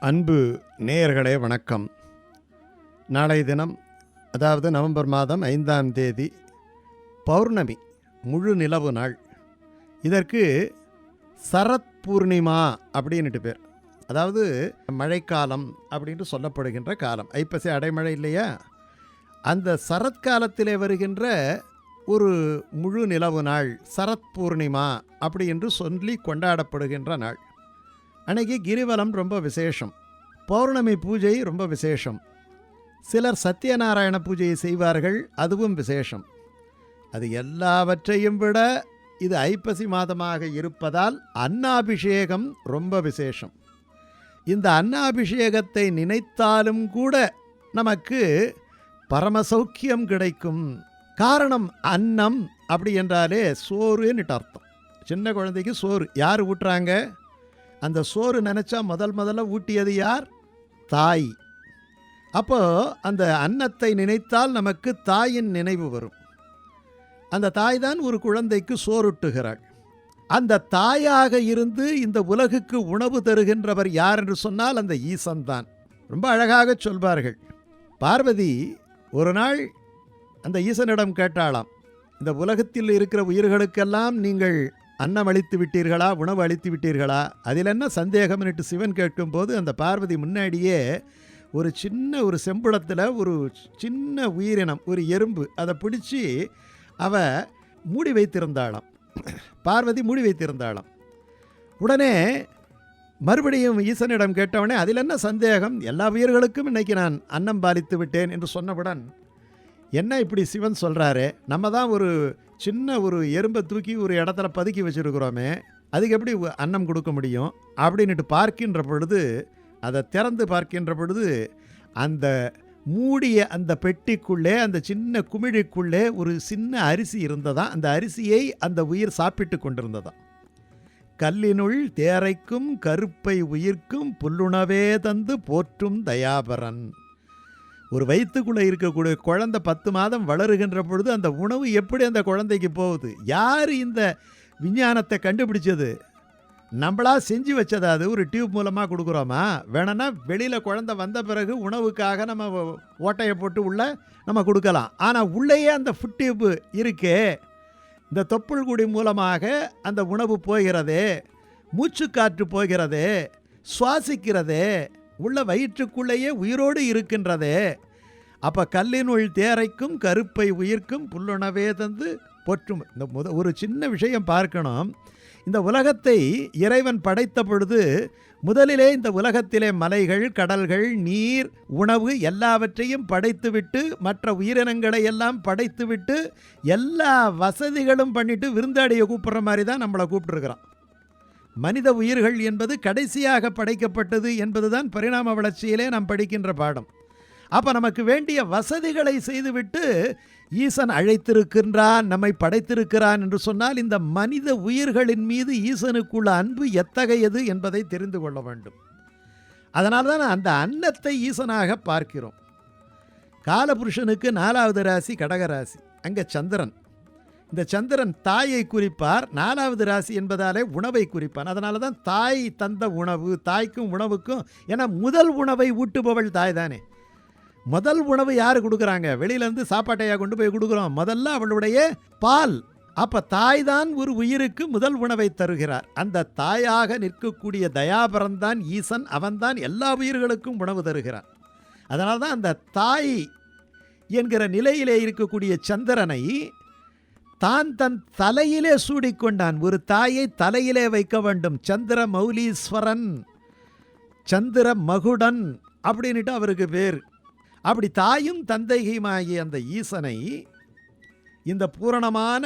அன்பு நேயர்களே வணக்கம். நாளை தினம் அதாவது நவம்பர் மாதம் ஐந்தாம் தேதி பௌர்ணமி முழு நிலவு நாள். இதற்கு சரத் பூர்ணிமா அப்படின்னுட்டு பேர். அதாவது மழைக்காலம் அப்படின்ட்டு சொல்லப்படுகின்ற காலம். ஐப்பசி அடைமழை இல்லையா? அந்த சரத்காலத்திலே வருகின்ற ஒரு முழு நிலவு நாள் சரத் பூர்ணிமா அப்படி என்று சொல்லி கொண்டாடப்படுகின்ற நாள். அன்னைக்கு கிரிவலம் ரொம்ப விசேஷம். பௌர்ணமி பூஜை ரொம்ப விசேஷம். சிலர் சத்யநாராயண பூஜையை செய்வார்கள் அதுவும் விசேஷம். அது எல்லாவற்றையும் விட இது ஐப்பசி மாதமாக இருப்பதால் அன்னாபிஷேகம் ரொம்ப விசேஷம். இந்த அன்னாபிஷேகத்தை நினைத்தாலும் கூட நமக்கு பரமசௌக்கியம் கிடைக்கும். காரணம் அன்னம் அப்படி என்றாலே சோறுன்னுட்டு அர்த்தம். சின்ன குழந்தைக்கு சோறு. யார் ஊட்டுறாங்க? அந்த சோறு நினச்சா முதல் முதல்ல ஊட்டியது யார்? தாய். அப்போ அந்த அன்னத்தை நினைத்தால் நமக்கு தாயின் நினைவு வரும். அந்த தாய் தான் ஒரு குழந்தைக்கு சோறுட்டுகிறாள். அந்த தாயாக இருந்து இந்த உலகுக்கு உணவு தருகின்றவர் யார் என்று சொன்னால் அந்த ஈசன் தான் ரொம்ப அழகாக சொல்வார்கள். பார்வதி ஒரு நாள் அந்த ஈசனிடம் கேட்டாளாம் இந்த உலகத்தில் இருக்கிற உயிர்களுக்கெல்லாம் நீங்கள் அன்னம் அளித்து விட்டீர்களா உணவு அளித்து விட்டீர்களா? அதில் என்ன சந்தேகம்னுட்டு சிவன் கேட்கும்போது அந்த பார்வதி முன்னாடியே ஒரு சின்ன ஒரு செம்புளத்தில் ஒரு சின்ன உயிரினம் ஒரு எறும்பு அதை பிடிச்சி அவ மூடி வைத்திருந்தாளாம். பார்வதி மூடி வைத்திருந்தாளாம். உடனே மறுபடியும் ஈசனிடம் கேட்டவனே அதில் என்ன சந்தேகம்? எல்லா உயிர்களுக்கும் இன்னைக்கு நான் அன்னம் பாலித்து விட்டேன் என்று சொன்னவுடன் என்ன இப்படி சிவன் சொல்கிறாரு நம்ம தான் ஒரு சின்ன ஒரு எறும்பை தூக்கி ஒரு இடத்துல பதுக்கி வச்சுருக்குறோமே அதுக்கு எப்படி அன்னம் கொடுக்க முடியும்? அப்படின்னுட்டு பார்க்கின்ற பொழுது அதை திறந்து பார்க்கின்ற பொழுது அந்த மூடிய அந்த பெட்டிக்குள்ளே அந்த சின்ன குமிழிக்குள்ளே ஒரு சின்ன அரிசி இருந்ததா? அந்த அரிசியை அந்த உயிர் சாப்பிட்டு கொண்டிருந்ததா? கல்லினுள் தேரைக்கும் கருப்பை உயிர்க்கும் புல்லுணவே தந்து போற்றும் தயாபரன். ஒரு வயிற்றுக்குள்ளே இருக்கக்கூடிய குழந்தை பத்து மாதம் வளருகின்ற பொழுது அந்த உணவு எப்படி அந்த குழந்தைக்கு போகுது? யார் இந்த விஞ்ஞானத்தை கண்டுபிடிச்சது? நம்மளா செஞ்சு வச்சதா அது ஒரு டியூப் மூலமாக கொடுக்குறோமா? வேணும்னா வெளியில் குழந்தை வந்த பிறகு உணவுக்காக நம்ம ஓட்டையை போட்டு உள்ளே நம்ம கொடுக்கலாம். ஆனால் உள்ளேயே அந்த ஃபுட் டியூப் இருக்கே. இந்த தொப்புள் குடி மூலமாக அந்த உணவு போகிறதே மூச்சுக்காற்று போகிறதே சுவாசிக்கிறதே உள்ள வயிற்றுக்குள்ளேயே உயிரோடு இருக்கின்றதே. அப்போ கல்லினுள் தேரைக்கும் கருப்பை உயிர்க்கும் புல்லுணவே தந்து போற்றும். இந்த முத ஒரு சின்ன விஷயம் பார்க்கணும். இந்த உலகத்தை இறைவன் படைத்த பொழுது முதலிலே இந்த உலகத்திலே மலைகள் கடல்கள் நீர் உணவு எல்லாவற்றையும் படைத்துவிட்டு மற்ற உயிரினங்களை எல்லாம் படைத்துவிட்டு எல்லா வசதிகளும் பண்ணிவிட்டு விருந்தாடியை கூப்பிட்ற மாதிரி தான் நம்மளை கூப்பிட்டுருக்குறான். மனித உயிர்கள் என்பது கடைசியாக படைக்கப்பட்டது என்பதுதான் பரிணாம வளர்ச்சியிலே நாம் படிக்கின்ற பாடம். அப்போ நமக்கு வேண்டிய வசதிகளை செய்துவிட்டு ஈசன் அழைத்திருக்கின்றான் நம்மை படைத்திருக்கிறான் என்று சொன்னால் இந்த மனித உயிர்களின் மீது ஈசனுக்குள்ள அன்பு எத்தகையது என்பதை தெரிந்து கொள்ள வேண்டும். அதனால் தான் அந்த அன்னத்தை ஈசனாக பார்க்கிறோம். காலபுருஷனுக்கு நாலாவது ராசி கடகராசி. அங்கே சந்திரன். இந்த சந்திரன் தாயை குறிப்பார் நாலாவது ராசி என்பதாலே உணவை குறிப்பான். அதனால தான் தாய் தந்த உணவு தாய்க்கும் உணவுக்கும் ஏன்னா முதல் உணவை ஊட்டுபவள் தாய் தானே. முதல் உணவு யார் கொடுக்குறாங்க? வெளியிலேருந்து சாப்பாட்டையாக கொண்டு போய் கொடுக்குறோம். முதல்ல அவளுடைய பால். அப்போ தாய் தான் ஒரு உயிருக்கு முதல் உணவை தருகிறார். அந்த தாயாக நிற்கக்கூடிய தயாபரந்தான் ஈசன். அவன்தான் எல்லா உயிர்களுக்கும் உணவு தருகிறான். அதனால தான் அந்த தாய் என்கிற நிலையிலே இருக்கக்கூடிய சந்திரனை தான் தன் தலையிலே சூடிக்கொண்டான். ஒரு தாயை தலையிலே வைக்க வேண்டும். சந்திர மௌலீஸ்வரன் சந்திர மகுடன் அப்படின்ட்டு அவருக்கு பேர். அப்படி தாயும் தந்தையுமாகிய அந்த ஈசனை இந்த பூரணமான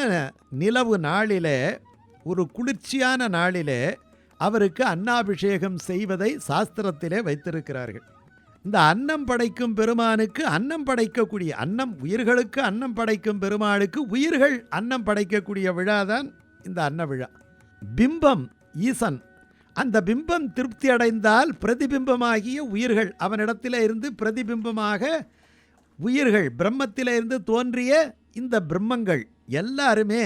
நிலவு நாளிலே ஒரு குளிர்ச்சியான நாளிலே அவருக்கு அன்னாபிஷேகம் செய்வதை சாஸ்திரத்திலே வைத்திருக்கிறார்கள். இந்த அன்னம் படைக்கும் பெருமானுக்கு அன்னம் படைக்கக்கூடிய அன்னம் உயிர்களுக்கு அன்னம் படைக்கும் பெருமாளுக்கு உயிர்கள் அன்னம் படைக்கக்கூடிய விழாதான் இந்த அன்ன விழா. பிம்பம் ஈசன். அந்த பிம்பம் திருப்தி அடைந்தால் பிரதிபிம்பமாகிய உயிர்கள் அவனிடத்தில் இருந்து பிரதிபிம்பமாக உயிர்கள் பிரம்மத்தில் இருந்து தோன்றிய இந்த பிரம்மங்கள் எல்லாருமே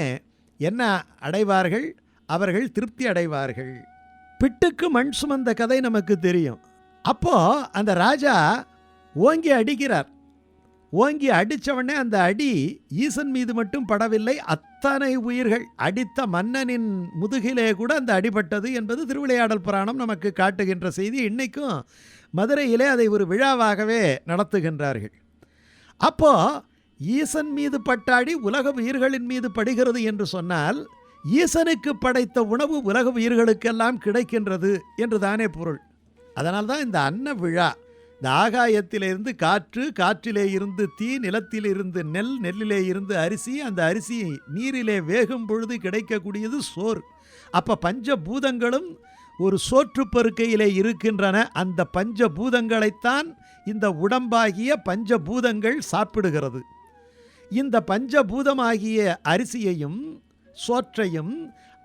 என்ன அடைவார்கள்? அவர்கள் திருப்தி அடைவார்கள். பிட்டுக்கு மண் சுமந்த கதை நமக்கு தெரியும். அப்போ அந்த ராஜா ஓங்கி அடிக்கிறார். ஓங்கி அடித்தவொடனே அந்த அடி ஈசன் மீது மட்டும் படவில்லை அத்தனை உயிர்கள். அடித்த மன்னனின் முதுகிலே கூட அந்த அடிபட்டது என்பது திருவிளையாடல் புராணம் நமக்கு காட்டுகின்ற செய்தி. இன்றைக்கும் மதுரையிலே அதை ஒரு விழாவாகவே நடத்துகின்றார்கள். அப்போ ஈசன் மீது பட்டாடி உலக உயிர்களின் மீது படுகிறது என்று சொன்னால் ஈசனுக்கு படைத்த உணவு உலக உயிர்களுக்கெல்லாம் கிடைக்கின்றது என்று தானே பொருள். அதனால் தான் இந்த அன்ன விழா இந்த ஆகாயத்திலிருந்து காற்று காற்றிலே இருந்து தீ நிலத்தில் இருந்து நெல் நெல்லிலே இருந்து அரிசி அந்த அரிசி நீரிலே வேகும் பொழுது கிடைக்கக்கூடியது சோறு. அப்போ பஞ்சபூதங்களும் ஒரு சோற்று பருக்கையிலே இருக்கின்றன. அந்த பஞ்சபூதங்களைத்தான் இந்த உடம்பாகிய பஞ்சபூதங்கள் சாப்பிடுகிறது. இந்த பஞ்சபூதமாகிய அரிசியையும் சோற்றையும்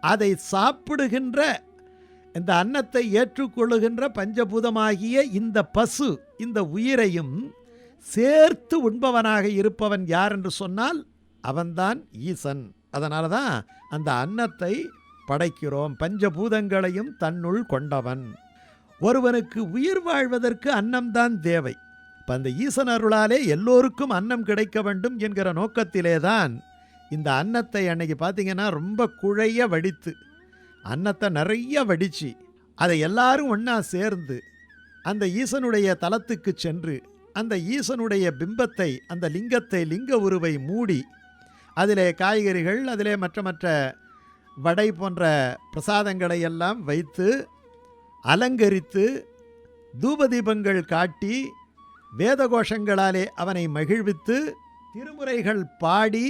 அதை சாப்பிடுகின்ற இந்த அன்னத்தை ஏற்றுக்கொள்ளுகின்ற பஞ்சபூதமாகிய இந்த பசு இந்த உயிரையும் சேர்த்து உண்பவனாக இருப்பவன் யார் என்று சொன்னால் அவன்தான் ஈசன். அதனால தான் அந்த அன்னத்தை படைக்கிறோம் பஞ்சபூதங்களையும் தன்னுள் கொண்டவன். ஒருவனுக்கு உயிர் வாழ்வதற்கு அன்னம்தான் தேவை. இப்போ அந்த ஈசன் அருளாலே எல்லோருக்கும் அன்னம் கிடைக்க வேண்டும் என்கிற நோக்கத்திலே தான் இந்த அன்னத்தை அன்னைக்கு பார்த்தீங்கன்னா ரொம்ப குழைய வடித்து அன்னத்தை நிறைய வடித்து அதை எல்லாரும் ஒன்றா சேர்ந்து அந்த ஈசனுடைய தலத்துக்கு சென்று அந்த ஈசனுடைய பிம்பத்தை அந்த லிங்கத்தை லிங்க உருவை மூடி அதிலே காய்கறிகள் அதிலே மற்ற மற்ற வடை போன்ற பிரசாதங்களை எல்லாம் வைத்து அலங்கரித்து தூபதீபங்கள் காட்டி வேத கோஷங்களாலே அவனை மகிழ்வித்து திருமுறைகள் பாடி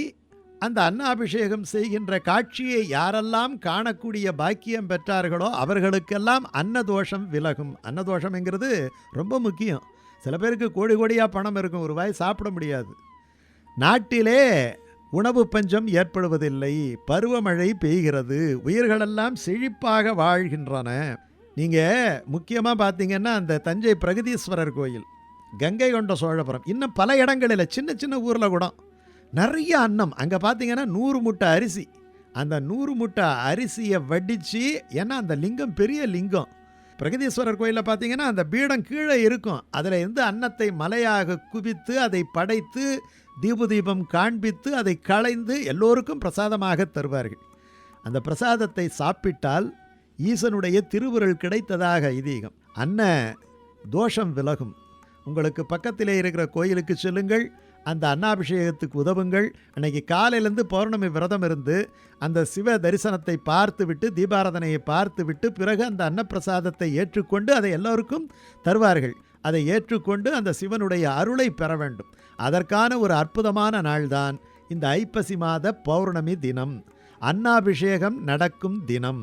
அந்த அன்னாபிஷேகம் செய்கின்ற காட்சியை யாரெல்லாம் காணக்கூடிய பாக்கியம் பெற்றார்களோ அவர்களுக்கெல்லாம் அன்னதோஷம் விலகும். அன்னதோஷம்ங்கிறது ரொம்ப முக்கியம். சில பேருக்கு கோடி கோடியாக பணம் இருக்கும் ஒரு வாய் சாப்பிட முடியாது. நாட்டிலே உணவு பஞ்சம் ஏற்படுவதில்லை பருவமழை பெய்கிறது உயிர்களெல்லாம் செழிப்பாக வாழ்கின்றன. நீங்கள் முக்கியமாக பார்த்தீங்கன்னா அந்த தஞ்சை பிரகதீஸ்வரர் கோயில் கங்கை கொண்ட சோழபுரம் இன்னும் பல இடங்களில் சின்ன சின்ன ஊரில் கூட நிறைய அன்னம். அங்கே பார்த்தீங்கன்னா நூறு முட்டை அரிசி. அந்த நூறு முட்டை அரிசியை வடித்து ஏன்னா அந்த லிங்கம் பெரிய லிங்கம். பிரகதீஸ்வரர் கோயிலில் பார்த்தீங்கன்னா அந்த பீடம் கீழே இருக்கும். அதில் இருந்து அன்னத்தை மலையாக குவித்து அதை படைத்து தீப தீபம் காண்பித்து அதை களைந்து எல்லோருக்கும் பிரசாதமாக தருவார்கள். அந்த பிரசாதத்தை சாப்பிட்டால் ஈசனுடைய திருவுருள் கிடைத்ததாக ஐதீகம். அன்ன தோஷம் விலகும். உங்களுக்கு பக்கத்திலே இருக்கிற கோயிலுக்கு செல்லுங்கள். அந்த அன்னாபிஷேகத்துக்கு உதவுங்கள். அன்னைக்கு காலையிலேருந்து பௌர்ணமி விரதம் இருந்து அந்த சிவ தரிசனத்தை பார்த்து விட்டு தீபாராதனையை பார்த்து விட்டு பிறகு அந்த அன்னப்பிரசாதத்தை ஏற்றுக்கொண்டு அதை எல்லோருக்கும் தருவார்கள். அதை ஏற்றுக்கொண்டு அந்த சிவனுடைய அருளை பெற வேண்டும். அதற்கான ஒரு அற்புதமான நாள்தான் இந்த ஐப்பசி மாத பௌர்ணமி தினம். அன்னாபிஷேகம் நடக்கும் தினம்.